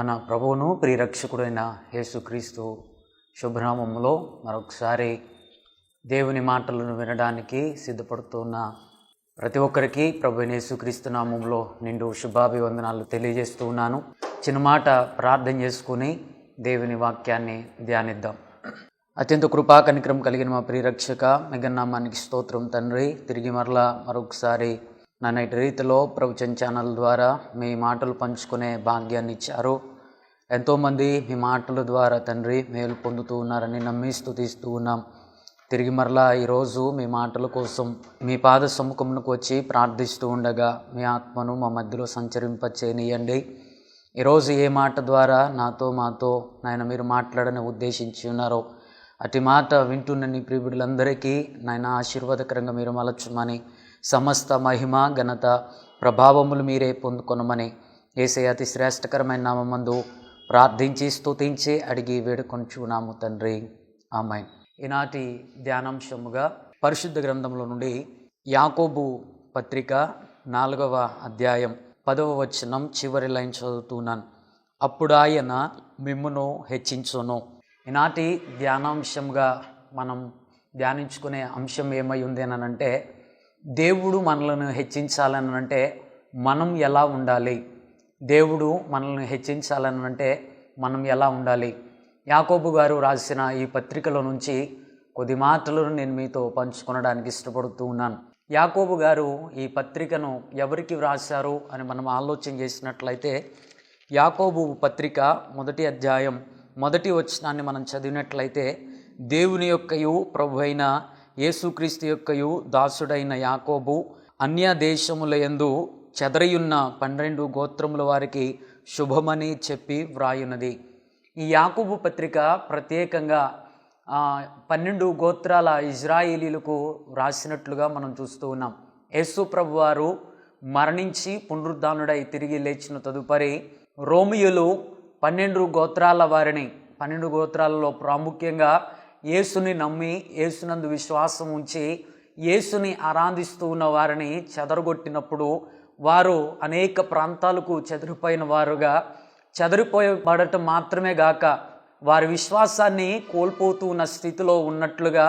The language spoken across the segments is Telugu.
మన ప్రభువును ప్రియరక్షకుడైన యేసుక్రీస్తు శుభనామంలో మరొకసారి దేవుని మాటలను వినడానికి సిద్ధపడుతున్న ప్రతి ఒక్కరికి ప్రభు యేసుక్రీస్తు నామంలో నిండు శుభాభివందనాలు తెలియజేస్తూ ఉన్నాను. చిన్న మాట ప్రార్థన చేసుకుని దేవుని వాక్యాన్ని ధ్యానిద్దాం. అత్యంత కృపా కనికరం కలిగిన మా ప్రియరక్షక మిగన్నామానికి స్తోత్రం తండ్రి. తిరిగి మరలా మరొకసారి నన్నటి రీతిలో ప్రభుత్వం ఛానల్ ద్వారా మీ మాటలు పంచుకునే భాగ్యాన్ని ఇచ్చారు. ఎంతోమంది మీ మాటల ద్వారా తండ్రి మేలు పొందుతూ ఉన్నారని నమ్మి స్థుతిస్తూ ఉన్నాం. తిరిగి మరలా ఈరోజు మీ మాటల కోసం మీ పాద సముఖమునకు వచ్చి ప్రార్థిస్తూ ఉండగా మీ ఆత్మను మా మధ్యలో సంచరింపచేనియండి. ఈరోజు ఏ మాట ద్వారా నాతో మాతో నాయన మీరు మాట్లాడని ఉద్దేశించి ఉన్నారో అటు మాట వింటున్న నీ ప్రియుడులందరికీ నాయన ఆశీర్వాదకరంగా మీరు మలచుమని సమస్త మహిమ ఘనత ప్రభావములు మీరే పొందుకొనమని ఏసే అతి శ్రేష్టకరమైన నామందు ప్రార్థించి స్తుతించి అడిగి వేడుకొంచున్నాము తండ్రి. ఆమె ఈనాటి ధ్యానాంశముగా పరిశుద్ధ గ్రంథంలో నుండి యాకోబు పత్రిక నాలుగవ అధ్యాయం పదవ వచనం చివరి లైన్ చదువుతున్నాను. అప్పుడు ఆయన మిమ్మును హెచ్చించును. ఈనాటి ధ్యానాంశంగా మనం ధ్యానించుకునే అంశం ఏమై ఉంది అంటే దేవుడు మనలను హెచ్చించాలని అంటే మనం ఎలా ఉండాలి? దేవుడు మనల్ని హెచ్చించాలని అంటే మనం ఎలా ఉండాలి? యాకోబు గారు రాసిన ఈ పత్రికలో నుంచి కొద్ది మాటలను నేను మీతో పంచుకొనడానికి ఇష్టపడుతూ ఉన్నాను. యాకోబు గారు ఈ పత్రికను ఎవరికి వ్రాశారు అని మనం ఆలోచన చేసినట్లయితే యాకోబు పత్రిక మొదటి అధ్యాయం మొదటి వచనాన్ని మనం చదివినట్లయితే దేవుని యొక్కయు ప్రభు అయిన యేసుక్రీస్తు యొక్కయు దాసుడైన యాకోబు అన్య దేశముల యందు చెదరయున్న పన్నెండు గోత్రముల వారికి శుభమని చెప్పి వ్రాయున్నది. ఈ యాకుబు పత్రిక ప్రత్యేకంగా పన్నెండు గోత్రాల ఇజ్రాయేలీలకు వ్రాసినట్లుగా మనం చూస్తూ ఉన్నాం. యేసు ప్రభు వారు మరణించి పునరుద్ధానుడై తిరిగి లేచిన తదుపరి రోమియోలు పన్నెండు గోత్రాల వారిని పన్నెండు గోత్రాలలో ప్రాముఖ్యంగా యేసుని నమ్మి యేసునందు విశ్వాసం ఉంచి యేసుని ఆరాధిస్తూ ఉన్న వారిని చెదరగొట్టినప్పుడు వారు అనేక ప్రాంతాలకు చెదిరిపోయిన వారుగా చెదిరిపోయబడటం మాత్రమే గాక వారి విశ్వాసాన్ని కోల్పోతూ ఉన్న స్థితిలో ఉన్నట్లుగా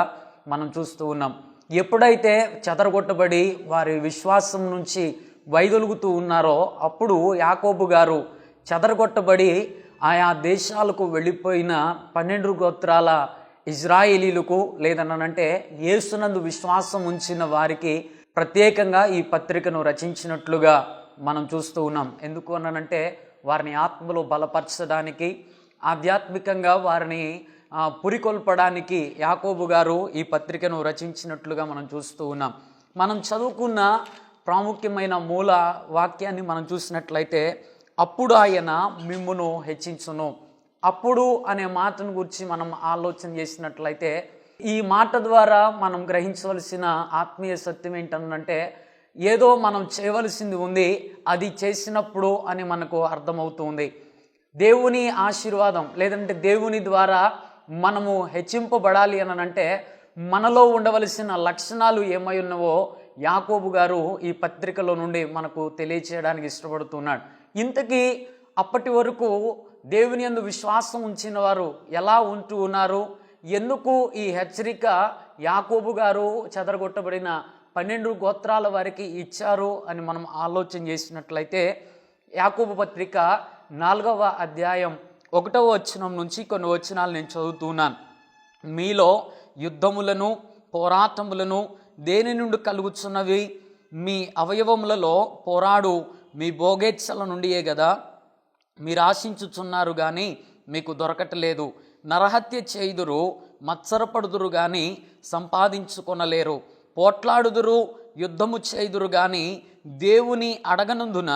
మనం చూస్తూ ఉన్నాం. ఎప్పుడైతే చెదరగొట్టబడి వారి విశ్వాసం నుంచి వైదొలుగుతూ ఉన్నారో అప్పుడు యాకోబు గారు చెదరగొట్టబడి ఆయా దేశాలకు వెళ్ళిపోయిన పన్నెండు గోత్రాల ఇజ్రాయేలీలకు లేదనంటే యేసునందు విశ్వాసం ఉంచిన వారికి ప్రత్యేకంగా ఈ పత్రికను రచించినట్లుగా మనం చూస్తూ ఉన్నాం. ఎందుకు అనంటే వారిని ఆత్మలో బలపరచడానికి ఆధ్యాత్మికంగా వారిని పురికొల్పడానికి యాకోబు గారు ఈ పత్రికను రచించినట్లుగా మనం చూస్తూ ఉన్నాం. మనం చదువుకున్న ప్రాముఖ్యమైన మూల వాక్యాన్ని మనం చూసినట్లయితే అప్పుడు ఆయన మిమ్మును హెచ్చించును. అప్పుడు అనే మాటను గురించి మనం ఆలోచన చేసినట్లయితే ఈ మాట ద్వారా మనం గ్రహించవలసిన ఆత్మీయ సత్యం ఏంటంటే ఏదో మనం చేయవలసింది ఉంది అది చేసినప్పుడు అని మనకు అర్థమవుతుంది. దేవుని ఆశీర్వాదం లేదంటే దేవుని ద్వారా మనము హెచ్చింపబడాలి అని అంటే మనలో ఉండవలసిన లక్షణాలు ఏమై ఉన్నవో యాకోబు గారు ఈ పత్రికలో నుండి మనకు తెలియచేయడానికి ఇష్టపడుతున్నాడు. ఇంతకీ అప్పటి వరకు దేవుని అందు విశ్వాసం ఉంచిన వారు ఎలా ఉంటూ ఉన్నారు? ఎందుకు ఈ హెచ్చరిక? యాకోబు గారు చెదరగొట్టబడిన పన్నెండు గోత్రాల వారికి ఇచ్చారు అని మనం ఆలోచన చేసినట్లయితే యాకోబు పత్రిక నాలుగవ అధ్యాయం ఒకటవ వచనం నుంచి కొన్ని వచనాలు నేను చదువుతున్నాను మీలో యుద్ధములను పోరాటములను దేని నుండి కలుగుతున్నవి మీ అవయవములలో పోరాడు మీ భోగేచ్ఛల నుండియే కదా మీరు ఆశించుచున్నారు కానీ మీకు దొరకట్లేదు. నరహత్య చేయుదురు మత్సరపడుదురు కానీ సంపాదించుకొనలేరు. పోట్లాడుదురు యుద్ధము చేయుదురు కానీ దేవుని అడగనందున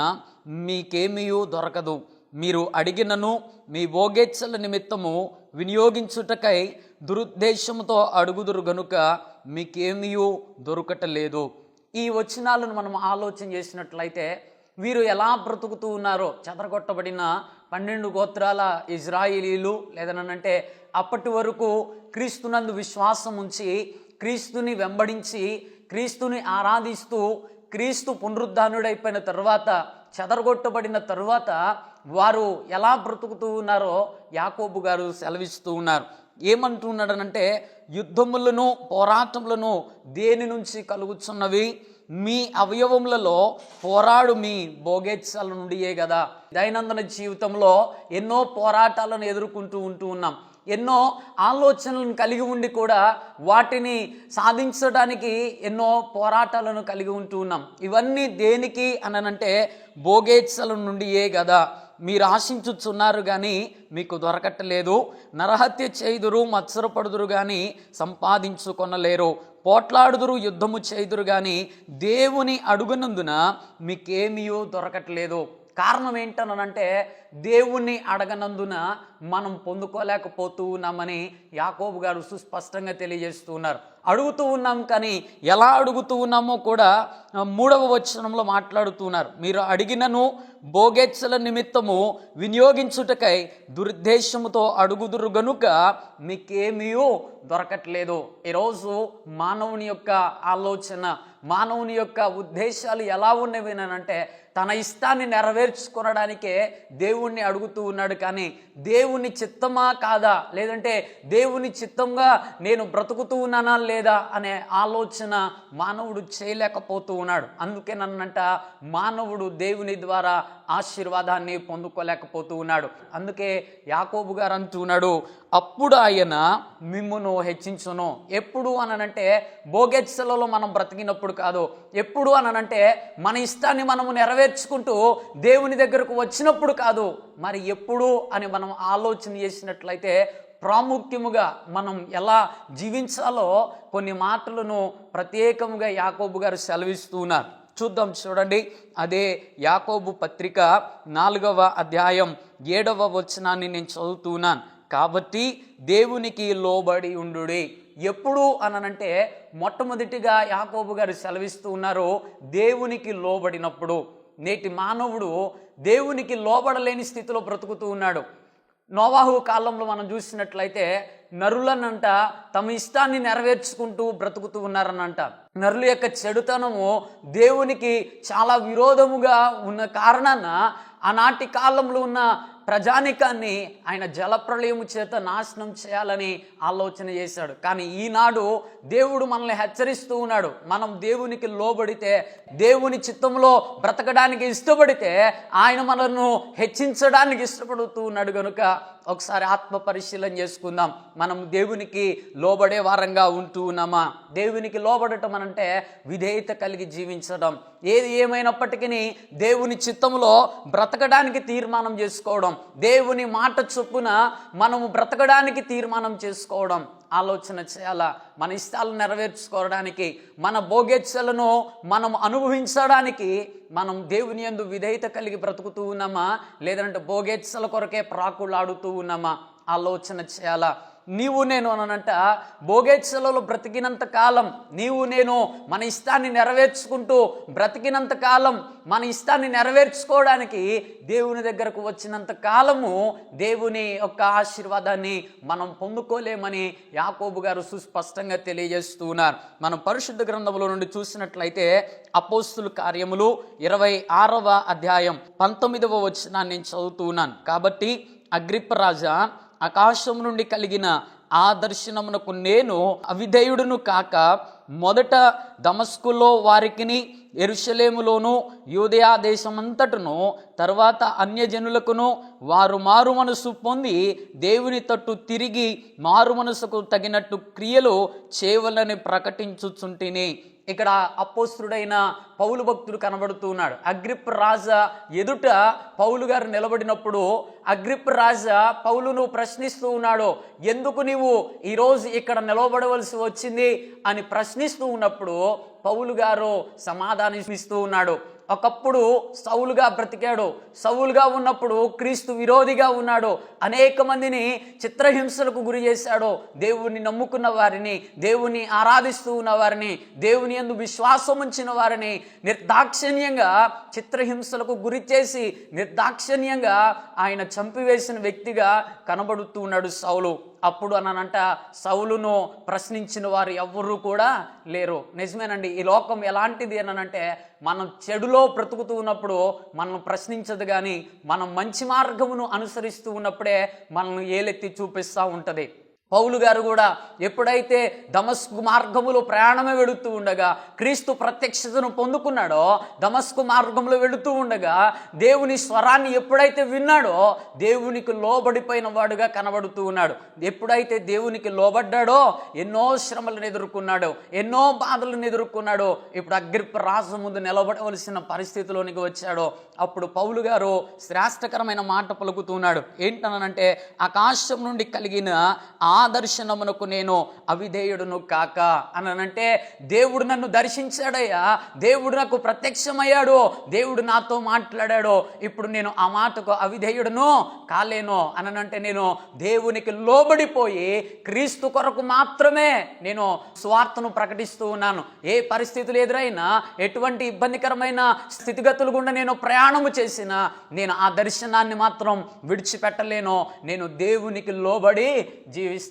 మీకేమీయూ దొరకదు. మీరు అడిగినను మీ భోగేచ్చల నిమిత్తము వినియోగించుటకై దురుద్దేశముతో అడుగుదురు గనుక మీకేమీయూ దొరకటలేదు. ఈ వచనాలను మనం ఆలోచన చేసినట్లయితే వీరు ఎలా బ్రతుకుతూ ఉన్నారో చెదరగొట్టబడిన పన్నెండు గోత్రాల ఇజ్రాయిలీలు లేదనంటే అప్పటి వరకు క్రీస్తునందు విశ్వాసం ఉంచి క్రీస్తుని వెంబడించి క్రీస్తుని ఆరాధిస్తూ క్రీస్తు పునరుద్ధానుడైపోయిన తర్వాత చెదరగొట్టబడిన తరువాత వారు ఎలా బ్రతుకుతూ ఉన్నారో యాకోబు గారు సెలవిస్తూ ఉన్నారు. ఏమంటున్నాడనంటే యుద్ధములను పోరాటములను దేని నుంచి కలుగుతున్నవి మీ అవయవములలో పోరాడు మీ భోగేచ్ఛల నుండియే కదా దైనందిన జీవితంలో ఎన్నో పోరాటాలను ఎదుర్కొంటూ ఉంటూ ఉన్నాం. ఎన్నో ఆలోచనలను కలిగి ఉండి కూడా వాటిని సాధించడానికి ఎన్నో పోరాటాలను కలిగి ఉంటూ ఉన్నాం. ఇవన్నీ దేనికి అననంటే భోగేచ్ఛల నుండియే కదా మీరు ఆశించుచున్నారు కానీ మీకు దొరకట్లేదు. నరహత్య చేయుదురు మత్సరపడుదురు కానీ సంపాదించుకొనలేరు. పోట్లాడుదురు యుద్ధము చేయుదురు కానీ దేవుని అడుగునందున మీకేమీయో దొరకట్లేదు. కారణం ఏంటనంటే దేవుణ్ణి అడగనందున మనం పొందుకోలేకపోతూ ఉన్నామని యాకోబు గారు సుస్పష్టంగా తెలియజేస్తూ ఉన్నారు. అడుగుతూ ఉన్నాం కానీ ఎలా అడుగుతూ ఉన్నామో కూడా మూడవ వచనంలో మాట్లాడుతున్నారు మీరు అడిగినను భోగేచ్చల నిమిత్తము వినియోగించుటకై దురుద్దేశముతో అడుగుదురు గనుక మీకేమీ దొరకట్లేదు. ఈరోజు మానవుని యొక్క ఆలోచన మానవుని యొక్క ఉద్దేశాలు ఎలా ఉన్నవి అంటే తన ఇష్టాన్ని నెరవేర్చుకోవడానికే దేవుణ్ణి అడుగుతూ ఉన్నాడు. కానీ దేవుని చిత్తమా కాదా? లేదంటే దేవుని చిత్తంగా నేను బ్రతుకుతూ ఉన్నానా లేదా అనే ఆలోచన మానవుడు చేయలేకపోతూ ఉన్నాడు. అందుకే నన్నంట మానవుడు దేవుని ద్వారా ఆశీర్వాదాన్ని పొందుకోలేకపోతూ ఉన్నాడు. అందుకే యాకోబు గారు అంటున్నాడు అప్పుడు ఆయన మిమ్మును హెచ్చించును. ఎప్పుడు అనంటే భోగెచ్చలలో మనం బ్రతికినప్పుడు కాదు. ఎప్పుడు అనంటే మన ఇష్టాన్ని మనము నెరవేర్చుకుంటూ దేవుని దగ్గరకు వచ్చినప్పుడు కాదు. మరి ఎప్పుడు అని మనం ఆలోచన చేసినట్లయితే ప్రాముఖ్యముగా మనం ఎలా జీవించాలో కొన్ని మాటలను ప్రత్యేకముగా యాకోబు గారు సెలవిస్తూ ఉన్నారు. చూద్దాం చూడండి. అదే యాకోబు పత్రిక నాలుగవ అధ్యాయం ఏడవ వచనాన్ని నేను చదువుతున్నాను. కాబట్టి దేవునికి లోబడి ఉండుడి. ఎప్పుడు అననంటే మొట్టమొదటిగా యాకోబు గారు సెలవిస్తూ ఉన్నారు దేవునికి లోబడినప్పుడు. నేటి మానవుడు దేవునికి లోబడలేని స్థితిలో బ్రతుకుతూ ఉన్నాడు. నోవాహు కాలంలో మనం చూసినట్లయితే నరులనంట తమ ఇష్టాన్ని నెరవేర్చుకుంటూ బ్రతుకుతూ ఉన్నారనంట. నరుల యొక్క చెడుతనము దేవునికి చాలా విరోధముగా ఉన్న కారణాన ఆనాటి కాలంలో ఉన్న ప్రజానికాన్ని ఆయన జలప్రలయము చేత నాశనం చేయాలని ఆలోచన చేశాడు. కానీ ఈనాడు దేవుడు మనల్ని హెచ్చరిస్తూ ఉన్నాడు. మనం దేవునికి లోబడితే దేవుని చిత్తంలో బ్రతకడానికి ఇష్టపడితే ఆయన మనల్ని హెచ్చించడానికి ఇష్టపడుతూ ఉన్నాడు కనుక ఒకసారి ఆత్మ పరిశీలన చేసుకుందాం. మనం దేవునికి లోబడే వారంగా ఉంటూ ఉన్నామా? దేవునికి లోబడటం అనంటే విధేయత కలిగి జీవించడం. ఏది ఏమైనప్పటికీ దేవుని చిత్తంలో బ్రతకడానికి తీర్మానం చేసుకోవడం. దేవుని మాట చొప్పున మనము బ్రతకడానికి తీర్మానం చేసుకోవడం. ఆలోచన చేయాలా. మన ఇష్టాలు నెరవేర్చుకోవడానికి మన భోగేచ్ఛలను మనం అనుభవించడానికి మనం దేవుని యందు విధేయత కలిగి బ్రతుకుతూ ఉన్నామా? లేదంటే భోగేచ్ఛల కొరకే ప్రాకులాడుతూ ఉన్నామా? ఆలోచన చేయాలా. నీవు నేను అనంట భోగేచ్ఛలలో బ్రతికినంత కాలం నీవు నేను మన ఇష్టాన్ని నెరవేర్చుకుంటూ బ్రతికినంత కాలం మన ఇష్టాన్ని నెరవేర్చుకోవడానికి దేవుని దగ్గరకు వచ్చినంత కాలము దేవుని యొక్క ఆశీర్వాదాన్ని మనం పొందుకోలేమని యాకోబు గారు సుస్పష్టంగా తెలియజేస్తూ ఉన్నారు. మనం పరిశుద్ధ గ్రంథంలో నుండి చూసినట్లయితే అపోస్తుల కార్యములు ఇరవై ఆరవ అధ్యాయం పంతొమ్మిదవ వచనాన్ని నేను చదువుతూ ఉన్నాను. కాబట్టి అగ్రిప్పరాజా ఆకాశం నుండి కలిగిన ఆ దర్శనమునకు నేను అవిధేయుడును కాక మొదట దమస్కులో వారికిని ఎరుషలేములోను యూదయా దేశమంతటను తర్వాత అన్యజనులకును వారు మారు మనసు పొంది దేవుని తట్టు తిరిగి మారు మనసుకు తగినట్టు క్రియలు చేయవలని ప్రకటించుచుంటిని. ఇక్కడ అపోస్తుడైన పౌలు భక్తుడు కనబడుతూ ఉన్నాడు. అగ్రిప్ రాజా ఎదుట పౌలు గారు నిలబడినప్పుడు అగ్రిప్ రాజా పౌలును ప్రశ్నిస్తూ ఉన్నాడు. ఎందుకు నీవు ఈరోజు ఇక్కడ నిలబడవలసి వచ్చింది అని ప్రశ్నిస్తూ ఉన్నప్పుడు పౌలు గారు సమాధానమిస్తూ ఉన్నాడు. ఒకప్పుడు సౌలుగా బ్రతికాడు సౌలుగా ఉన్నప్పుడు క్రీస్తు విరోధిగా ఉన్నాడు. అనేక మందిని చిత్రహింసలకు గురి చేశాడు. దేవుణ్ణి నమ్ముకున్న వారిని దేవుణ్ణి ఆరాధిస్తూ ఉన్న వారిని దేవుని యందు విశ్వాసం ఉంచిన వారిని నిర్దాక్షిణ్యంగా చిత్రహింసలకు గురి చేసి నిర్దాక్షిణ్యంగా ఆయన చంపివేసిన వ్యక్తిగా కనబడుతూ ఉన్నాడు సౌలు. అప్పుడు అనంట సౌలును ప్రశ్నించిన వారు ఎవ్వరూ కూడా లేరు. నిజమేనండి ఈ లోకం ఎలాంటిది అనంటే మనం చెడులో బ్రతుకుతూ ఉన్నప్పుడు మనం ప్రశ్నించదు కానీ మనం మంచి మార్గమును అనుసరిస్తూ ఉన్నప్పుడే మనల్ని ఏలెత్తి చూపిస్తూ ఉంటుంది. పౌలు గారు కూడా ఎప్పుడైతే దమస్కు మార్గములో ప్రయాణమే వెళుతూ ఉండగా క్రీస్తు ప్రత్యక్షతను పొందుకున్నాడో దమస్కు మార్గంలో వెళుతూ ఉండగా దేవుని స్వరాన్ని ఎప్పుడైతే విన్నాడో దేవునికి లోబడిపోయిన వాడుగా కనబడుతూ ఉన్నాడు. ఎప్పుడైతే దేవునికి లోబడ్డాడో ఎన్నో శ్రమలను ఎదుర్కొన్నాడు ఎన్నో బాధలను ఎదుర్కొన్నాడు ఇప్పుడు అగ్రిప్ప రాజు ముందు నిలబడవలసిన పరిస్థితిలోనికి వచ్చాడో అప్పుడు పౌలు గారు శ్రేష్టకరమైన మాట పలుకుతున్నాడు ఏంటనంటే ఆకాశం నుండి కలిగిన ఆ దర్శనమునకు నేను అవిధేయుడును కాక అనంటే దేవుడు నన్ను దర్శించాడయ్యా. దేవుడు నాకు ప్రత్యక్షమయ్యాడు. దేవుడు నాతో మాట్లాడాడు. ఇప్పుడు నేను ఆ మాటకు అవిధేయుడును కాలేను అనంటే నేను దేవునికి లోబడిపోయి క్రీస్తు కొరకు మాత్రమే నేను స్వార్థను ప్రకటిస్తూ ఉన్నాను. ఏ పరిస్థితులు ఎదురైనా ఎటువంటి ఇబ్బందికరమైన స్థితిగతులు గుండా నేను ప్రయాణము చేసినా నేను ఆ దర్శనాన్ని మాత్రం విడిచిపెట్టలేను. నేను దేవునికి లోబడి జీవిస్తాను.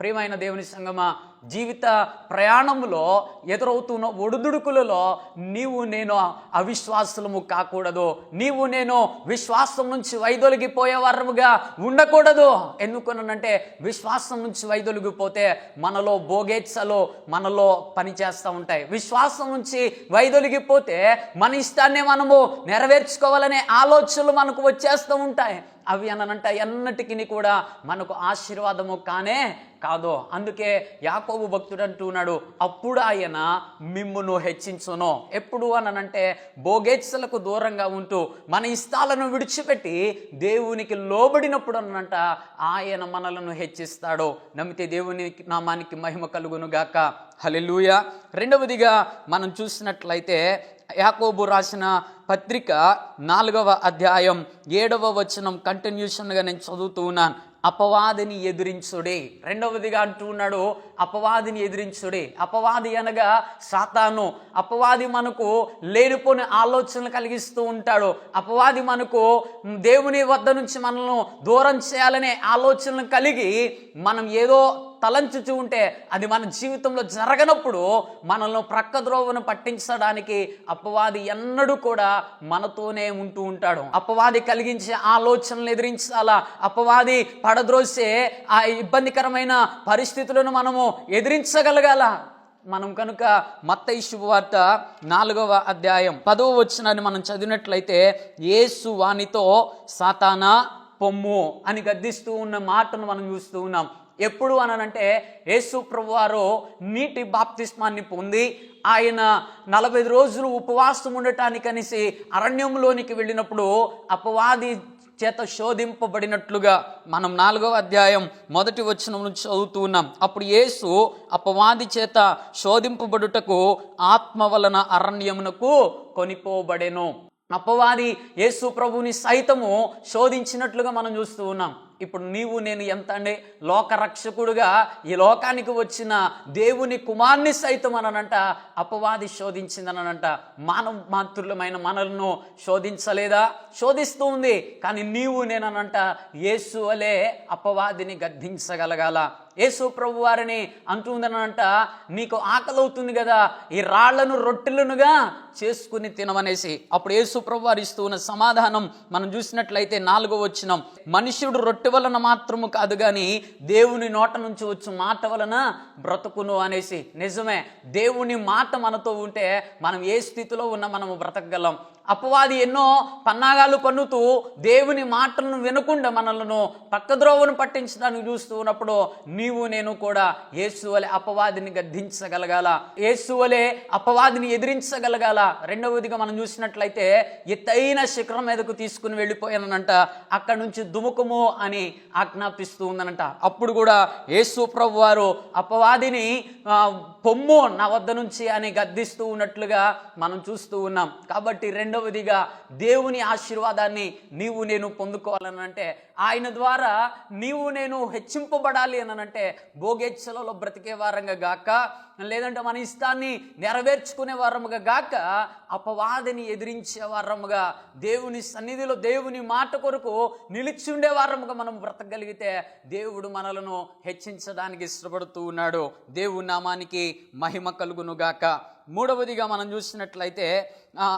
ప్రియమైన దేవుని సంగమా జీవిత ప్రయాణంలో ఎదురవుతున్న ఒడుదుడుకులలో నీవు నేను అవిశ్వాసము కాకూడదు. నీవు నేను విశ్వాసం నుంచి వైదొలిగిపోయే వారముగా ఉండకూడదు. ఎందుకునంటే విశ్వాసం నుంచి వైదొలిగిపోతే మనలో భోగేచ్ఛలు మనలో పనిచేస్తూ ఉంటాయి. విశ్వాసం నుంచి వైదొలిగిపోతే మన ఇష్టాన్ని మనము నెరవేర్చుకోవాలనే ఆలోచనలు మనకు వచ్చేస్తూ ఉంటాయి. అవి అనంట ఎన్నటికీ కూడా మనకు ఆశీర్వాదము కానే కాదో. అందుకే యాకోబు భక్తుడు అంటున్నాడు అప్పుడు ఆయన మిమ్మును హెచ్చించును. ఎప్పుడు అనంటే భోగేచ్ఛలకు దూరంగా ఉంటూ మన ఇష్టాలను విడిచిపెట్టి దేవునికి లోబడినప్పుడు అనంట ఆయన మనలను హెచ్చిస్తాడు. నమ్మితే దేవుని నామానికి మహిమ కలుగును గాక. హలెలూయ రెండవదిగా మనం చూసినట్లయితే యాకోబు రాసిన పత్రిక నాలుగవ అధ్యాయం ఏడవ వచనం కంటిన్యూషన్గా నేను చదువుతూ ఉన్నాను. అపవాదిని ఎదిరించుడే. రెండవదిగా అంటూ ఉన్నాడు అపవాదిని ఎదిరించుడే. అపవాది అనగా సాతాను. అపవాది మనకు లేనిపోని ఆలోచనలు కలిగిస్తూ ఉంటాడు. అపవాది మనకు దేవుని వద్ద నుంచి మనల్ని దూరం చేయాలనే ఆలోచనలు కలిగి మనం ఏదో తలంచుచూ ఉంటే అది మన జీవితంలో జరగనప్పుడు మనల్ని ప్రక్క ద్రోవను పట్టించడానికి అపవాది ఎన్నడూ కూడా మనతోనే ఉంటూ ఉంటాడు. అపవాది కలిగించే ఆలోచనలు ఎదిరించాలా? అపవాది పడద్రోసే ఆ ఇబ్బందికరమైన పరిస్థితులను మనము ఎదిరించగలగాల? మనం కనుక మత్తయి శుభవార్త నాలుగవ అధ్యాయం పదవ వచ్చినాన్ని మనం చదివినట్లయితే యేసు వానితో సాతానా పొమ్ము అని గద్దిస్తూ ఉన్న మాటను మనం చూస్తూ ఉన్నాం. ఎప్పుడు అనంటే యేసు ప్రభువారు నీటి బాప్తిస్మాన్ని పొంది ఆయన నలభై రోజులు ఉపవాసం ఉండటానికి అనేసి అరణ్యంలోనికి వెళ్ళినప్పుడు అపవాది చేత శోధింపబడినట్లుగా మనం నాలుగవ అధ్యాయం మొదటి వచ్చిన నుంచి చదువుతూ ఉన్నాం. అప్పుడు యేసు అపవాది చేత శోధింపబడుటకు ఆత్మ వలన అరణ్యమునకు కొనిపోబడెను. అపవాది యేసు ప్రభుని సైతము శోధించినట్లుగా మనం చూస్తూ ఉన్నాం. ఇప్పుడు నీవు నేను ఎంత అంటే లోకరక్షకుడుగా ఈ లోకానికి వచ్చిన దేవుని కుమార్ని సైతం అననంట అపవాది శోధించిందనంట మానవ మాతృలమైన మనలను శోధించలేదా? శోధిస్తూ ఉంది. కానీ నీవు నేననంట యేసు వలే అపవాదిని గద్దించగలగాల. యేసు ప్రభు వారిని అంటుందనంట నీకు ఆకలి అవుతుంది కదా ఈ రాళ్ళను రొట్టెలనుగా చేసుకుని తినమనేసి. అప్పుడు యేసు ప్రభు వారు ఇస్తూ ఉన్న సమాధానం మనం చూసినట్లయితే నాలుగో వచ్చినం మనుష్యుడు రొట్టె వలన మాత్రము కాదు కానీ దేవుని నోట నుంచి వచ్చు మాట వలన బ్రతుకును అనేసి. నిజమే దేవుని మాట మనతో ఉంటే మనం ఏ స్థితిలో ఉన్నా మనము బ్రతకగలం. అపవాది ఎన్నో పన్నాగాలు పన్నుతూ దేవుని మాటలను వినకుండా మనలను పక్కద్రోవను పట్టించడానికి చూస్తూ ఉన్నప్పుడు నీవు నేను కూడా యేసు అపవాదిని గద్దించగలగాల. యేసు అపవాదిని ఎదిరించగలగాల. రెండవదిగా మనం చూసినట్లయితే ఎత్తైన శిఖరం మీదకు తీసుకుని వెళ్ళిపోయానంట అక్కడ నుంచి దుముకము అని ఆజ్ఞాపిస్తూ ఉందనంట. అప్పుడు కూడా యేసు ప్రభు వారు అపవాదిని పొమ్ము నా వద్ద నుంచి అని గద్దిస్తూ ఉన్నట్లుగా మనం చూస్తూ ఉన్నాం. కాబట్టి రెండవదిగా దేవుని ఆశీర్వాదాన్ని నీవు నేను పొందుకోవాలని అంటే ఆయన ద్వారా నీవు నేను హెచ్చింపబడాలి అని అంటే భోగేచ్ఛలలో బ్రతికే వారంగా గాక లేదంటే మన ఇష్టాన్ని నెరవేర్చుకునే వారముగా గాక అపవాదిని ఎదిరించే వారముగా దేవుని సన్నిధిలో దేవుని మాట కొరకు నిలిచి వారముగా మనం బ్రతకగలిగితే దేవుడు మనలను హెచ్చించడానికి ఇష్టపడుతూ ఉన్నాడు. దేవుని నామానికి మహిమ కలుగును గాక. మూడవదిగా మనం చూసినట్లయితే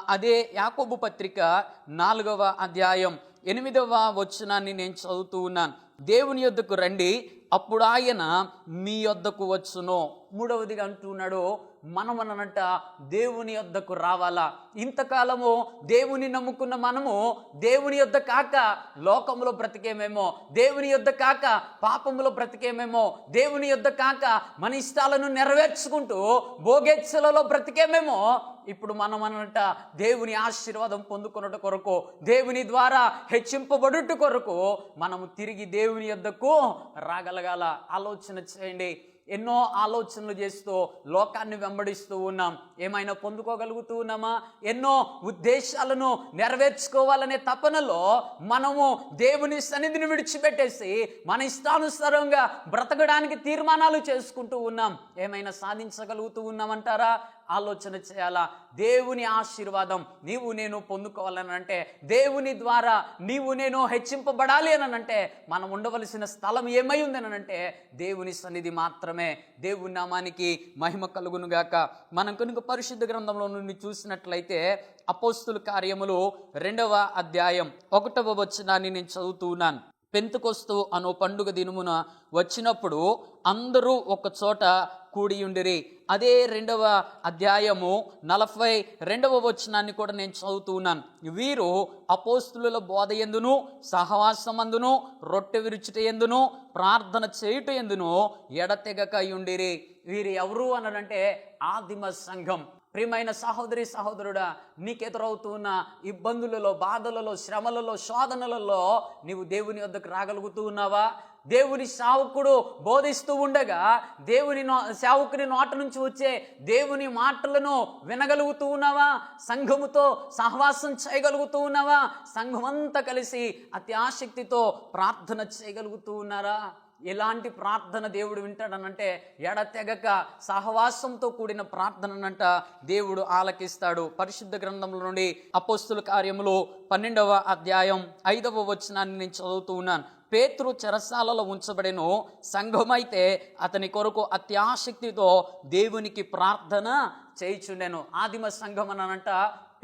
అదే యాకోబు పత్రిక నాలుగవ అధ్యాయం ఎనిమిదవ వచనాన్ని నేను చదువుతూ ఉన్నాను. దేవుని యొద్దకు రండి అప్పుడు ఆయన మీ యొద్దకు వచ్చును. మూడవదిగా అంటున్నాడు మనమనంట దేవుని యొద్దకు రావాలా? ఇంతకాలము దేవుని నమ్ముకున్న మనము దేవుని యొద్ద కాక లోకములో బ్రతికేమేమో? దేవుని యొద్ద కాక పాపములో బ్రతికేమేమో? దేవుని యొద్ద కాక మన ఇష్టాలను నెరవేర్చుకుంటూ భోగేచ్ఛలలో బ్రతికేమేమో? ఇప్పుడు మనం అనంట దేవుని ఆశీర్వాదం పొందుకున్నట్టు కొరకు దేవుని ద్వారా హెచ్చింపబడుట కొరకు మనము తిరిగి దేవుని యొద్దకు రాగలగాల? ఆలోచన చేయండి. ఎన్నో ఆలోచనలు చేస్తూ లోకాన్ని వెంబడిస్తూ ఉన్నాం. ఏమైనా పొందుకోగలుగుతూ ఉన్నామా? ఎన్నో ఉద్దేశాలను నెరవేర్చుకోవాలనే తపనలో మనము దేవుని సన్నిధిని విడిచిపెట్టేసి మన ఇష్టానుసారంగా బ్రతకడానికి తీర్మానాలు చేసుకుంటూ ఉన్నాం. ఏమైనా సాధించగలుగుతూ ఉన్నామంటారా? ఆలోచన చేయాలా? దేవుని ఆశీర్వాదం నీవు నేను పొందుకోవాలని అంటే దేవుని ద్వారా నీవు నేను హెచ్చింపబడాలి అని అంటే మనం ఉండవలసిన స్థలం ఏమై ఉందని అంటే దేవుని సన్నిధి మాత్రమే. దేవుని నామానికి మహిమ కలుగును గాక. మనం కనుక పరిశుద్ధ గ్రంథంలో నుండి చూసినట్లయితే అపోస్తుల కార్యములు రెండవ అధ్యాయం ఒకటవ వచనాన్ని నేను చదువుతూ ఉన్నాను. పెంతుకొస్తు అనో పండుగ దినమున వచ్చినప్పుడు అందరూ ఒక చోట కూడియుండిరి. అదే రెండవ అధ్యాయము నలభై రెండవ వచనాన్ని కూడా నేను చదువుతూ ఉన్నాను. వీరు అపోస్తుల బోధ ఎందును సహవాసమందును రొట్టె విరుచుట ఎందును ప్రార్థన చేయుట ఎందును ఎడతెగక ఉండిరి వీరు ఎవరు అనంటే ఆదిమ సంఘం. ప్రియమైన సహోదరి సహోదరుడా నీకెదురవుతున్న ఇబ్బందులలో బాధలలో శ్రమలలో శోధనలలో నీవు దేవుని వద్దకు రాగలుగుతూ ఉన్నావా? దేవుని సావుకుడు బోధిస్తూ ఉండగా దేవుని నో సేవకుని నోట నుంచి వచ్చే దేవుని మాటలను వినగలుగుతూ ఉన్నావా? సంఘముతో సహవాసం చేయగలుగుతూ ఉన్నావా? సంఘమంతా కలిసి అతి ఆసక్తితో ప్రార్థన చేయగలుగుతూ ఉన్నారా? ఎలాంటి ప్రార్థన దేవుడు వింటాడనంటే ఎడతెగక సహవాసంతో కూడిన ప్రార్థననంట దేవుడు ఆలకిస్తాడు. పరిశుద్ధ గ్రంథంలో నుండి అపోస్తుల కార్యములు పన్నెండవ అధ్యాయం ఐదవ వచనాన్ని నేను చదువుతూ ఉన్నాను. పేతురు చెరసాలలో ఉంచబడిను సంఘమైతే అతని కొరకు అత్యాసక్తితో దేవునికి ప్రార్థన చేయిచుండెను. ఆదిమ సంఘం అనంట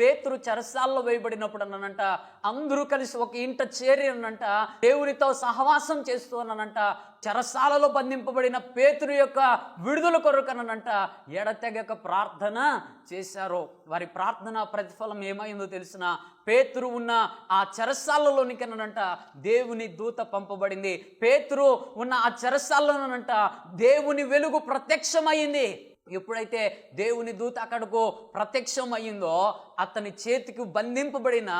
పేతురు చెరసాల్లో వేయబడినప్పుడు అనంట అందరూ కలిసి ఒక ఇంట చేరి అనంట దేవునితో సహవాసం చేస్తూ అనంట చెరసాలలో బంధింపబడిన పేతురు యొక్క విడుదల కొరకనంట ఎడతెగక ప్రార్థన చేశారు. వారి ప్రార్థన ప్రతిఫలం ఏమైందో తెలిసిన పేతురు ఉన్న ఆ చెరసాలలోనికనంట దేవుని దూత పంపబడింది. పేతురు ఉన్న ఆ చెరసాలలోనంట దేవుని వెలుగు ప్రత్యక్షమైంది ఎప్పుడైతే దేవుని దూత అక్కడకు ప్రత్యక్షం అయ్యిందో అతని చేతికి బంధింపబడిన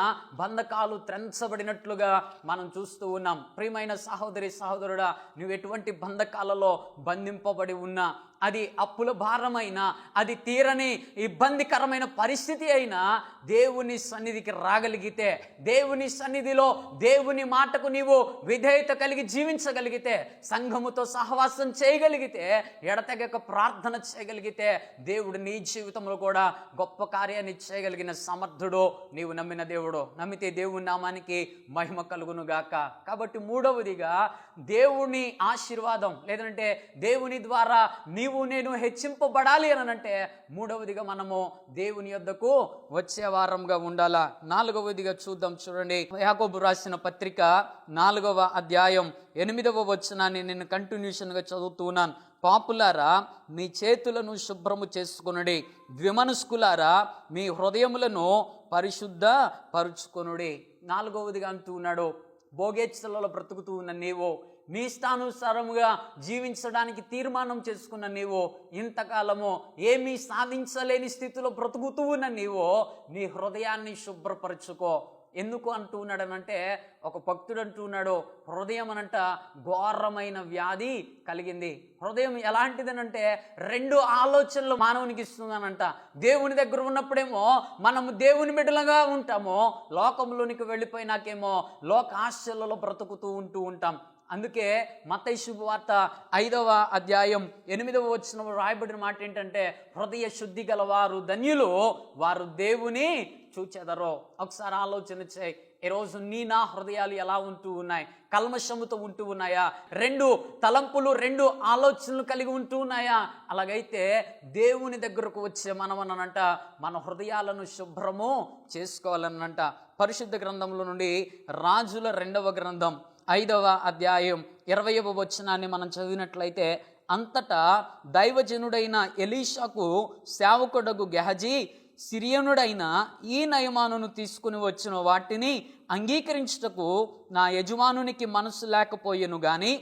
బంధకాలు త్రెంచబడినట్లుగా మనం చూస్తూ ఉన్నాం. ప్రియమైన సహోదరి సహోదరుడా నువ్వు ఎటువంటి బంధకాలలో బంధింపబడి ఉన్నా అది అప్పుల భారమైన అది తీరని ఇబ్బందికరమైన పరిస్థితి అయినా దేవుని సన్నిధికి రాగలిగితే దేవుని సన్నిధిలో దేవుని మాటకు నీవు విధేయత కలిగి జీవించగలిగితే సంఘముతో సహవాసం చేయగలిగితే ఎడతెగక ప్రార్థన చేయగలిగితే దేవుడు నీ జీవితంలో కూడా గొప్ప కార్యాన్ని చేయగలిగిన సమర్థుడో నీవు నమ్మిన దేవుడో. నమ్మితే దేవుని నామానికి మహిమ కలుగును గాక కాబట్టి మూడవదిగా దేవుని ఆశీర్వాదం. లేదంటే దేవుని ద్వారా నీవు నేను హెచ్చింపబడాలి అని అంటే మూడవదిగా మనము దేవుని యొద్దకు వచ్చే వారంగా ఉండాలా. నాలుగవదిగా చూద్దాం చూడండి. యాకోబు రాసిన పత్రిక నాలుగవ అధ్యాయం ఎనిమిదవ వచనాన్ని నేను కంటిన్యూషన్గా చదువుతున్నాను పాపులారా మీ చేతులను శుభ్రము చేసుకొనుడి. ద్విమనస్కులారా మీ హృదయములను పరిశుద్ధ పరుచుకొనుడి. నాలుగవదిగా అంటూ ఉన్నాడు భోగేచ్చలలో బ్రతుకుతూ ఉన్న నీవు నీ ఇష్టానుసారముగా జీవించడానికి తీర్మానం చేసుకున్న నీవు ఇంతకాలము ఏమీ సాధించలేని స్థితిలో బ్రతుకుతూ ఉన్న నీవు నీ హృదయాన్ని శుభ్రపరచుకో. ఎందుకు అంటూ ఉన్నాడనంటే ఒక భక్తుడు అంటూ ఉన్నాడు హృదయం అనంట ఘోరమైన వ్యాధి కలిగింది. హృదయం ఎలాంటిదనంటే రెండు ఆలోచనలు మానవునికి ఇస్తుందనంట. దేవుని దగ్గర ఉన్నప్పుడేమో మనము దేవుని బిడ్డలుగా ఉంటాము లోకంలోనికి వెళ్ళిపోయినాకేమో లోక ఆశలలో బ్రతుకుతూ ఉంటూ ఉంటాం. అందుకే మతై శుభవార్త ఐదవ అధ్యాయం ఎనిమిదవ వచ్చిన రాయబడిన మాట ఏంటంటే హృదయ శుద్ధి గలవారు ధన్యులు వారు దేవుని చూచెదరో? ఒకసారి ఆలోచన చేయి ఈరోజు నీ నా హృదయాలు ఎలా ఉంటూ ఉన్నాయి? కల్మషముతో ఉంటూ ఉన్నాయా? రెండు తలంపులు రెండు ఆలోచనలు కలిగి ఉంటూ ఉన్నాయా? అలాగైతే దేవుని దగ్గరకు వచ్చే మనమనంట మన హృదయాలను శుభ్రము చేసుకోవాలనంట పరిశుద్ధ గ్రంథంలో నుండి రాజుల రెండవ గ్రంథం ఐదవ అధ్యాయం ఇరవయవ వచనాన్ని మనం చదివినట్లయితే అంతటా దైవజనుడైన ఎలీషాకు సేవకుడగు గెహజీ సిరియనుడైన ఈ నయమానును తీసుకుని వచ్చిన వాటిని అంగీకరించుటకు నా యజమానునికి మనసు లేకపోయెను గాని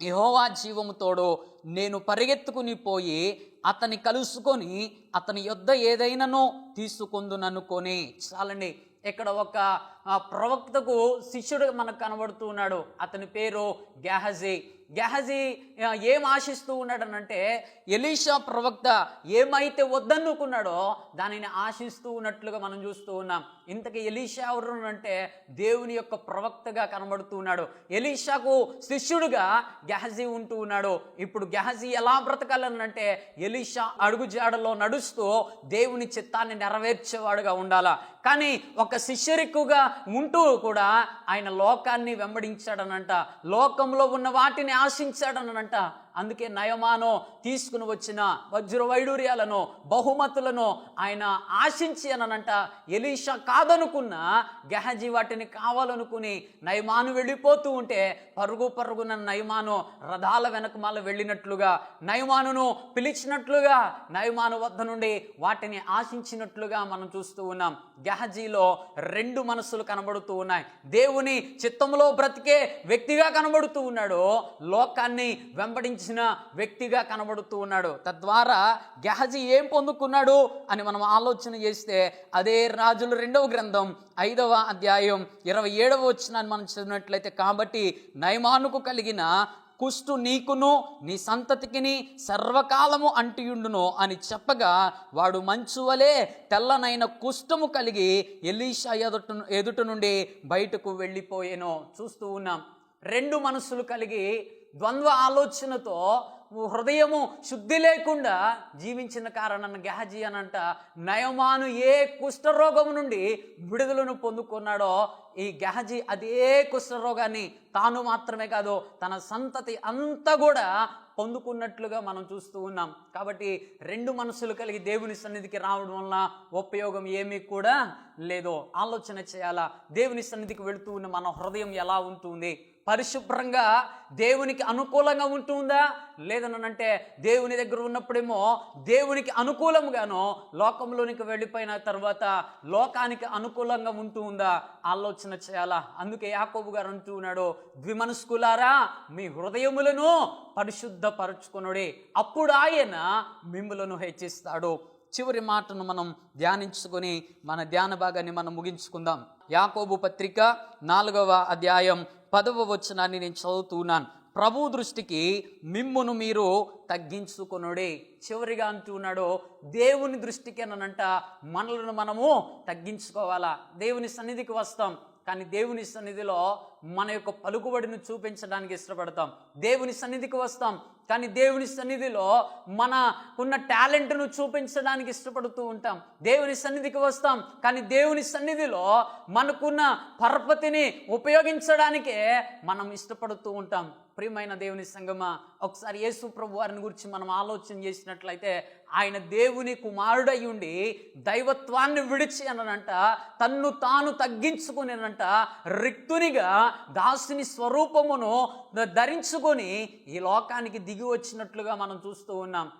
యహోవా జీవముతోడు నేను పరిగెత్తుకుని పోయి అతని కలుసుకొని అతని యొద్ద ఏదైనానో తీసుకుందుననుకొని చాలండి ఇక్కడ ఒక ప్రవక్తకు శిష్యుడు మనకు కనబడుతూ ఉన్నాడు. అతని పేరు గ్యాహజీ గెహజీ ఏం ఆశిస్తూ ఉన్నాడనంటే ఎలీషా ప్రవక్త ఏమైతే వద్దనుకున్నాడో దానిని ఆశిస్తూ ఉన్నట్లుగా మనం చూస్తూ ఉన్నాం. ఇంతకీ ఎలీషా ఎవరు అంటే దేవుని యొక్క ప్రవక్తగా కనబడుతూ ఉన్నాడు. ఎలీషాకు శిష్యుడుగా గెహజీ ఉంటూ ఉన్నాడు. ఇప్పుడు గెహజీ ఎలా బ్రతకాలనంటే ఎలీషా అడుగుజాడలో నడుస్తూ దేవుని చిత్తాన్ని నెరవేర్చేవాడుగా ఉండాలా. కానీ ఒక శిష్యరిక్కుగా ఉంటూ కూడా ఆయన లోకాన్ని వెంబడించాడనంట. లోకంలో ఉన్న వాటిని ఆశించాడనంట అందుకే నయమానో తీసుకుని వచ్చిన వజ్ర వైడూర్యాలను బహుమతులను ఆయన ఆశించి అనంట ఎలీషా కాదనుకున్న గెహజీ వాటిని కావాలనుకుని నయమాను వెళ్ళిపోతూ ఉంటే పరుగు పరుగున నయమాను రథాల వెనకమాల వెళ్ళినట్లుగా నయమానును పిలిచినట్లుగా నయమాను వద్ద నుండి వాటిని ఆశించినట్లుగా మనం చూస్తూ ఉన్నాం. గెహజీలో రెండు మనస్సులు కనబడుతూ ఉన్నాయి. దేవుని చిత్తంలో బ్రతికే వ్యక్తిగా కనబడుతూ ఉన్నాడు. లోకాన్ని వెంబడించిన వ్యక్తిగా కనబడుతూ ఉన్నాడు. తద్వారా గెహజీ ఏం పొందుకున్నాడు అని మనం ఆలోచన చేస్తే అదే రాజుల రెండవ గ్రంథం ఐదవ అధ్యాయం ఇరవై ఏడవ వచ్చినాన్ని మనం చదివినట్లయితే కాబట్టి నయమానుకు కలిగిన కుష్టు నీకును నీ సంతతికిని సర్వకాలము అంటియుండును అని చెప్పగా వాడు మంచు వలె తెల్లనైన కుష్టము కలిగి ఎలీషా ఎదుట ఎదుట నుండి బయటకు వెళ్ళిపోయేను. చూస్తూ ఉన్నాం. రెండు మనసులు కలిగి ద్వంద్వ ఆలోచనతో హృదయము శుద్ధి లేకుండా జీవించిన కారణాన్ని గెహజీ అనంట నయమాను ఏ కుష్ఠరోగం నుండి విడుదలను పొందుకున్నాడో ఈ గెహజీ అదే కుష్ఠరోగాన్ని తాను మాత్రమే కాదు తన సంతతి అంతా కూడా పొందుకున్నట్లుగా మనం చూస్తూ ఉన్నాం. కాబట్టి రెండు మనసులు కలిగి దేవుని సన్నిధికి రావడం వల్ల ఉపయోగం ఏమీ కూడా లేదు. ఆలోచన చేయాలా? దేవుని సన్నిధికి వెళుతూ ఉన్న మన హృదయం ఎలా ఉంటుంది? పరిశుభ్రంగా దేవునికి అనుకూలంగా ఉంటుందా? లేదనంటే దేవుని దగ్గర ఉన్నప్పుడేమో దేవునికి అనుకూలంగానో లోకంలోనికి వెళ్ళిపోయిన తర్వాత లోకానికి అనుకూలంగా ఉంటూ ఉందా ఆలోచన చేయాలా? అందుకే యాకోబు గారు అంటూ ఉన్నాడు ద్విమనస్కులారా మీ హృదయములను పరిశుద్ధపరచుకునుడి. అప్పుడు ఆయన మిమ్ములను హెచ్చిస్తాడు. చివరి మాటను మనం ధ్యానించుకొని మన ధ్యాన భాగాన్ని మనం ముగించుకుందాం. యాకోబు పత్రిక నాలుగవ అధ్యాయం పదవ వచనాన్ని నేను చదువుతున్నాను ప్రభు దృష్టికి మిమ్మును మీరు తగ్గించుకొనుడే. చివరిగా అంటున్నాడో దేవుని దృష్టికి అనంట మనలను మనము తగ్గించుకోవాలా? దేవుని సన్నిధికి వస్తాం. కానీ దేవుని సన్నిధిలో మన యొక్క పలుకుబడిని చూపించడానికి ఇష్టపడతాం. దేవుని సన్నిధికి వస్తాం. కానీ దేవుని సన్నిధిలో మనకున్న టాలెంట్ను చూపించడానికి ఇష్టపడుతూ ఉంటాం. దేవుని సన్నిధికి వస్తాం. కానీ దేవుని సన్నిధిలో మనకున్న పరపతిని ఉపయోగించడానికే మనం ఇష్టపడుతూ ఉంటాం. ప్రియమైన దేవుని సంగమ ఒకసారి యేసు ప్రభు వారిని గురించి మనం ఆలోచన చేసినట్లయితే ఆయన దేవుని కుమారుడై ఉండి దైవత్వాన్ని విడిచి అనంట తన్ను తాను తగ్గించుకునేనంట రిక్తునిగా దాసుని స్వరూపమును ధరించుకొని ఈ లోకానికి దిగి వచ్చినట్లుగా మనం చూస్తూ ఉన్నాం.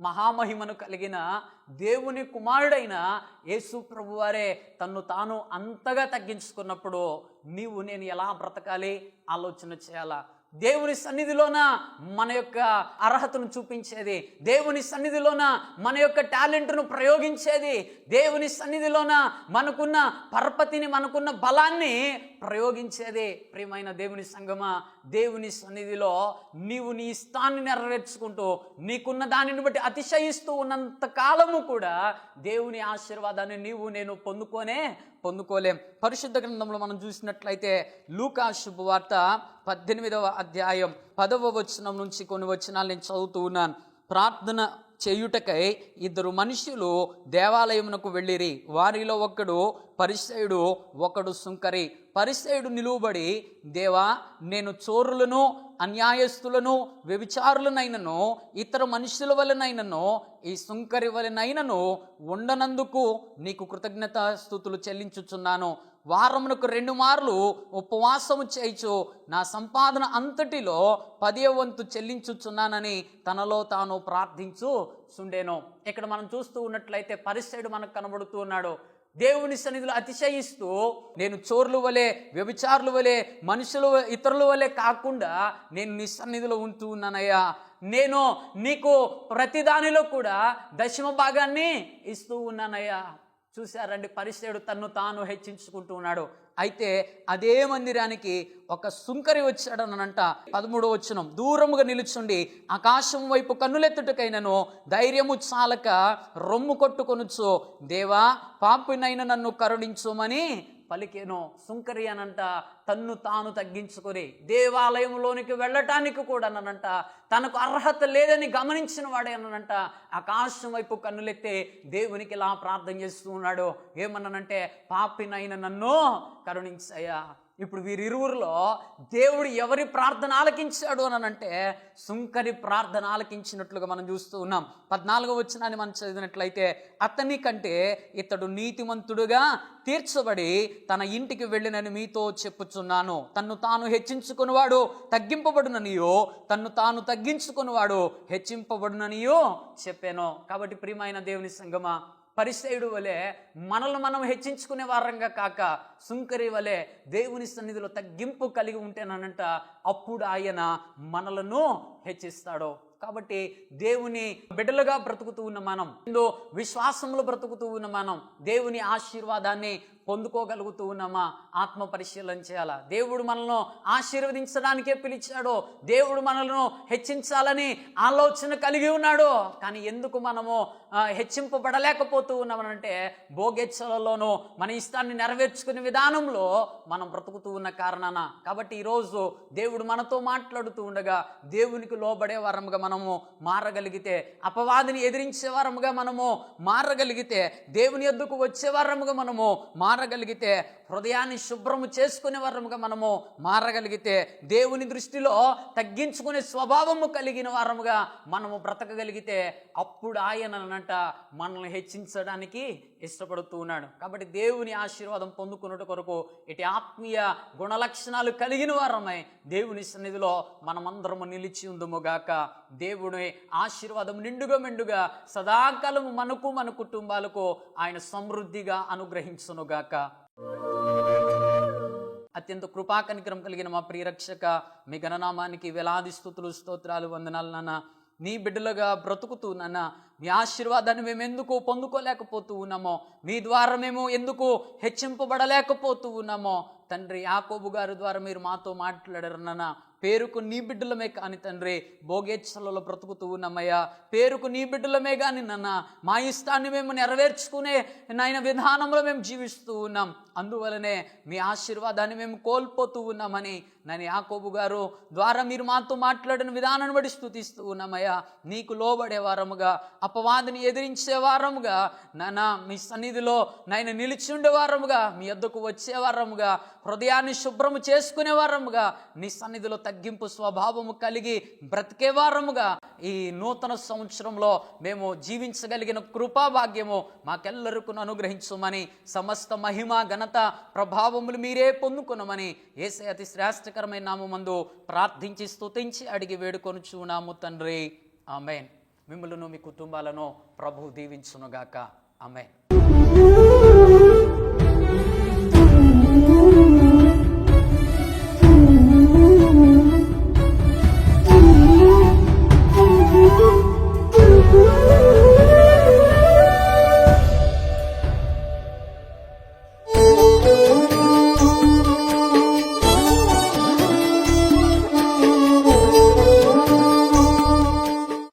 మహామహిమను కలిగిన దేవుని కుమారుడైన యేసు ప్రభువారే తన్ను తాను అంతగా తగ్గించుకున్నప్పుడు నీవు నేను ఎలా బ్రతకాలి? ఆలోచన చేయాలా? దేవుని సన్నిధిలోన మన యొక్క అర్హతను చూపించేది దేవుని సన్నిధిలోన మన యొక్క టాలెంట్ను ప్రయోగించేది దేవుని సన్నిధిలోన మనకున్న పరపతిని మనకున్న బలాన్ని ప్రయోగించేదే ప్రియమైన దేవుని సంగమ? దేవుని సన్నిధిలో నీవు నీ ఇష్టాన్ని నెరవేర్చుకుంటూ నీకున్న దానిని బట్టి అతిశయిస్తూ ఉన్నంత కాలము కూడా దేవుని ఆశీర్వాదాన్ని నీవు నేను పొందుకొనే పొందుకోలేం. పరిశుద్ధ గ్రంథంలో మనం చూసినట్లయితే లూకా శుభవార్త పద్దెనిమిదవ అధ్యాయం పదవ వచనం నుంచి కొన్ని వచనాలు నేను చదువుతూ ఉన్నాను. ప్రార్థన చేయుటకై ఇద్దరు మనుషులు దేవాలయమునకు వెళ్ళిరి. వారిలో ఒకడు పరిసయుడు ఒకడు సుంకరి. పరిసయుడు నిలువబడి దేవా నేను చోరులను అన్యాయస్తులను వ్యభిచారులనైనను ఇతర మనుషుల వలనైనను ఈ సుంకరి వలనైనను ఉండనందుకు నీకు కృతజ్ఞత స్థుతులు చెల్లించుచున్నాను. వారమునకు రెండు మార్లు ఉపవాసము చేయిచు నా సంపాదన అంతటిలో పదే వంతు చెల్లించుచున్నానని తనలో తాను ప్రార్థించు సుండేను ఇక్కడ మనం చూస్తూ ఉన్నట్లయితే పరిసయుడు మనకు కనబడుతూ ఉన్నాడు. దేవుని సన్నిధిలో అతిశయిస్తూ నేను చోర్లు వలె వ్యభిచారులు వలె మనుషులు ఇతరుల వలె కాకుండా నేను నీ సన్నిధిలో ఉంటూ ఉన్నానయ్యా. నేను నీకు ప్రతిదానిలో కూడా దశమ భాగాన్ని ఇస్తూ ఉన్నానయ్యా. చూశారండి పరిచయుడు తన్ను తాను హెచ్చించుకుంటూ ఉన్నాడు. అయితే అదే మందిరానికి ఒక సుంకరి వచ్చాడనంట. పదమూడో వచ్చినం దూరముగా నిలుచుండి ఆకాశం వైపు కన్నులెత్తుటకైనను ధైర్యము చాలక రొమ్ము కొట్టుకొనుచు దేవా పాపినైన నన్ను కరుణించుమని పలికేనో సుంకరి అనంట తన్ను తాను తగ్గించుకొని దేవాలయంలోనికి వెళ్ళటానికి కూడా అనంట తనకు అర్హత లేదని గమనించిన వాడే అనంట ఆకాశం వైపు కన్నులెత్తే దేవునికి ఇలా ప్రార్థన చేస్తూ ఉన్నాడు. ఏమన్నానంటే పాపినైన నన్ను కరుణించయ్యా. ఇప్పుడు వీరిరువురిలో దేవుడు ఎవరి ప్రార్థన ఆలకించాడు అని అంటే సుంకరి ప్రార్థన ఆలకించినట్లుగా మనం చూస్తూ ఉన్నాం. పద్నాలుగో వచ్చినాన్ని మనం చదివినట్లయితే అతని కంటే ఇతడు నీతిమంతుడుగా తీర్చబడి తన ఇంటికి వెళ్ళినని మీతో చెప్పుచున్నాను. తన్ను తాను హెచ్చించుకునివాడు తగ్గింపబడుననియో తన్ను తాను తగ్గించుకునివాడు హెచ్చింపబడుననియో చెప్పాను. కాబట్టి ప్రియమైన దేవుని సంగమా పరిసయుడు వలె మనల్ని మనం హెచ్చించుకునే వారంగా కాక సుంకరి వలె దేవుని సన్నిధిలో తగ్గింపు కలిగి ఉంటేనంట అప్పుడు ఆయన మనలను హెచ్చిస్తాడు. కాబట్టి దేవుని బిడ్డలుగా బ్రతుకుతూ ఉన్న మనం ఎందో విశ్వాసంలో బ్రతుకుతూ ఉన్న మనం దేవుని ఆశీర్వాదాన్ని పొందుకోగలుగుతూ ఉన్నామా? ఆత్మ పరిశీలన చేయాలా? దేవుడు మనల్ని ఆశీర్వదించడానికే పిలిచాడో దేవుడు మనల్ని హెచ్చించాలని ఆలోచన కలిగి ఉన్నాడు కానీ ఎందుకు మనము హెచ్చింపబడలేకపోతూ ఉన్నామనంటే భోగెచ్చలలోనూ మన ఇష్టాన్ని నెరవేర్చుకునే విధానంలో మనం బ్రతుకుతూ ఉన్న కారణాన. కాబట్టి ఈరోజు దేవుడు మనతో మాట్లాడుతూ ఉండగా దేవునికి లోబడే వరముగా మనము మారగలిగితే అపవాదిని ఎదిరించే వరముగా మనము మారగలిగితే దేవుని ఎద్దుకు వచ్చే వరముగా మనము మారగలిగితే హృదయాన్ని శుభ్రము చేసుకునే వరముగా మనము మారగలిగితే దేవుని దృష్టిలో తగ్గించుకునే స్వభావము కలిగిన వారముగా మనము బ్రతకగలిగితే అప్పుడు ఆయన అనంట మనల్ని హెచ్చించడానికి ఇష్టపడుతూ ఉన్నాడు. కాబట్టి దేవుని ఆశీర్వాదం పొందుకున్నట కొరకు ఇటు ఆత్మీయ గుణలక్షణాలు కలిగిన వారమై దేవుని సన్నిధిలో మనమందరము నిలిచి ఉందముగాక దేవుని ఆశీర్వాదం నిండుగా మెండుగా సదాకాలము మనకు మన కుటుంబాలకు ఆయన సమృద్ధిగా అనుగ్రహించునుగాక అత్యంత కృపాకనికరం కలిగిన మా ప్రియరక్షక మీ గణనామానికి వేలాది స్థుతులు స్తోత్రాలు వందనాలు నాన్న. నీ బిడ్డలుగా బ్రతుకుతూ నాన్న మీ ఆశీర్వాదాన్ని మేము ఎందుకు పొందుకోలేకపోతూ ఉన్నామో మీ ద్వారా మేము ఎందుకు హెచ్చింపబడలేకపోతూ ఉన్నామో తండ్రి యాకోబు గారి ద్వారా మీరు మాతో మాట్లాడారు నాన్న. పేరుకు నీ బిడ్డలమే కాని తండ్రి భోగేచ్ఛలలో బ్రతుకుతూ ఉన్నామయ్యా. పేరుకు నీ బిడ్డలమే కానీ నాన్న మా ఇష్టాన్ని మేము నెరవేర్చుకునే నాయన విధానంలో మేము జీవిస్తూ ఉన్నాం. అందువలనే మీ ఆశీర్వాదాన్ని మేము కోల్పోతూ ఉన్నామని నేను యాకోబు గారు ద్వారా మీరు మాతో మాట్లాడిన విధానాన్ని బట్టి స్థుతిస్తూ ఉన్నామయ్యా. నీకు లోబడే వారముగా అపవాదిని ఎదిరించే వారముగా నాన్న మీ సన్నిధిలో నాయన నిలిచి ఉండే వారముగా మీ వద్దకు వచ్చే వారముగా హృదయాన్ని శుభ్రము చేసుకునే వారముగా నీ సన్నిధిలో తగ్గింపు స్వభావము కలిగి బ్రతికే వారముగా ఈ నూతన సంవత్సరంలో మేము జీవించగలిగిన కృపా భాగ్యము మాకెల్లరికూ అనుగ్రహించమని సమస్త మహిమ ఘనత ప్రభావములు మీరే పొందుకునమని ఏసే అతి శ్రేష్ఠ శ్రేష్టకరమైన నామందు ప్రార్థించి స్తుతించి అడిగి వేడుకొనుచున్నాము తండ్రి. ఆమెన్. మిమ్మలను మీ కుటుంబాలను ప్రభు దీవించునుగాక. ఆమెన్.